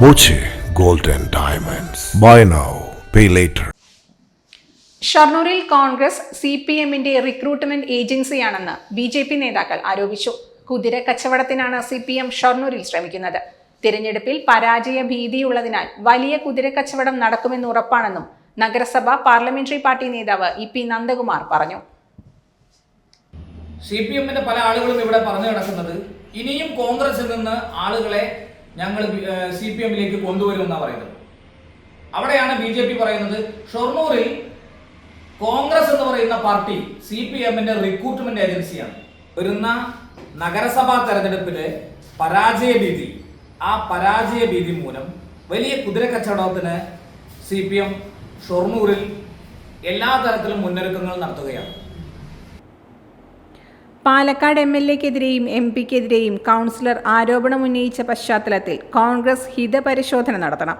Boche gold and diamonds buy now pay later ഷർണൂരിൽ Congress C P എമ്മിന്റെ recruitment ഏജൻസിയാണെന്ന് B J P നേതാക്കൾ ആരോപിച്ചു. കുതിര കച്ചവടത്തിനാണ് സി പി എം ഷൊർണൂരിൽ ശ്രമിക്കുന്നത്. തിരഞ്ഞെടുപ്പിൽ പരാജയ ഭീതിയുള്ളതിനാൽ വലിയ കുതിര കച്ചവടം നടക്കുമെന്ന് ഉറപ്പാണെന്നും നഗരസഭ പാർലമെന്ററി പാർട്ടി നേതാവ് ഇ പി നന്ദകുമാർ പറഞ്ഞു. സി പി എമ്മിന്റെ പല ആളുകളും ഇവിടെ പറഞ്ഞു കിടക്കുന്നത് ഇനിയും കോൺഗ്രസിൽ നിന്ന് ആളുകളെ ഞങ്ങൾ സി പി എമ്മിലേക്ക് കൊണ്ടുവരുമെന്നാണ് പറയുന്നത്. അവിടെയാണ് ബി ജെ പി പറയുന്നത് ഷൊർണൂരിൽ കോൺഗ്രസ് എന്ന് പറയുന്ന പാർട്ടി സി പി എമ്മിന്റെ റിക്രൂട്ട്മെന്റ് ഏജൻസിയാണ് വരുന്ന നഗരസഭാ തെരഞ്ഞെടുപ്പിലെ പരാജയ ഭീതി ആ പരാജയ ഭീതി മൂലം വലിയ കുതിര കച്ചവടത്തിന് സി പി എം ഷൊർണൂരിൽ എല്ലാ തരത്തിലും മുന്നൊരുക്കങ്ങൾ നടത്തുകയാണ്. പാലക്കാട് എം എൽ എക്കെതിരെയും എം പിക്കെതിരെയും കൗൺസിലർ ആരോപണം ഉന്നയിച്ച പശ്ചാത്തലത്തിൽ കോൺഗ്രസ് ഹിതപരിശോധന നടത്തണം.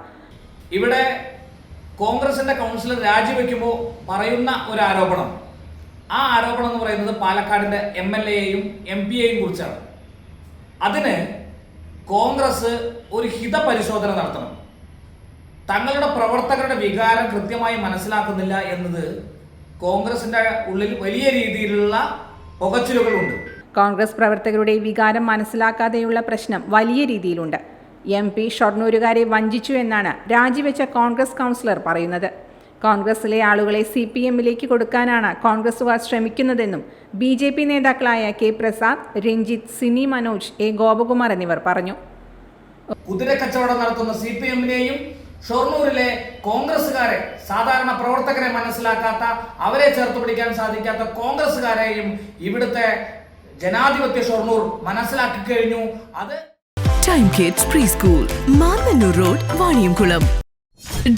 ഇവിടെ കോൺഗ്രസിന്റെ കൗൺസിലർ രാജിവെക്കുമ്പോൾ പറയുന്ന ഒരു ആരോപണം. ആ ആരോപണം എന്ന് പറയുന്നത് പാലക്കാടിന്റെ എം എൽ എയും എം പിയെയും കുറിച്ചാണ്. അതിന് കോൺഗ്രസ് ഒരു ഹിതപരിശോധന നടത്തണം. തങ്ങളുടെ പ്രവർത്തകരുടെ വികാരം കൃത്യമായി മനസ്സിലാക്കുന്നില്ല എന്നത് കോൺഗ്രസിന്റെ ഉള്ളിൽ വലിയ രീതിയിലുള്ള പുകച്ചിലുകളുണ്ട്. കോൺഗ്രസ് പ്രവർത്തകരുടെ വികാരം മനസ്സിലാക്കാതെയുള്ള പ്രശ്നം വലിയ രീതിയിലുണ്ട്. എം പി ഷൊർണൂരുകാരെ വഞ്ചിച്ചു എന്നാണ് രാജിവെച്ച കോൺഗ്രസ് കൗൺസിലർ പറയുന്നത്. കോൺഗ്രസിലെ ആളുകളെ സി പി എമ്മിലേക്ക് കൊടുക്കാനാണ് കോൺഗ്രസുകാർ ശ്രമിക്കുന്നതെന്നും ബി ജെ പി നേതാക്കളായ കെ പ്രസാദ് രഞ്ജിത്ത് സിനി മനോജ് എ ഗോപകുമാർ എന്നിവർ പറഞ്ഞു. കുതിര കച്ചവടം നടത്തുന്ന സി പി എമ്മിനെയും ഷൊർണൂരിലെ കോൺഗ്രസ്സുകാരെ സാധാരണ പ്രവർത്തകരെ മനസ്സിലാക്കാത്ത അവരെ ചേർത്ത് പിടിക്കാൻ സാധിക്കാത്ത കോൺഗ്രസ്സുകാരെയും ഇവിടുത്തെ ജനാധിപത്യ ഷൊർണൂർ മനസ്സിലാക്കി കഴിഞ്ഞു. അത് time kids pre school Mannanur road Vaniyamkulam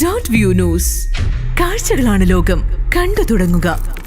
dot view news കാഴ്ചകളാണ് ലോകം. കണ്ടു തുടങ്ങുക.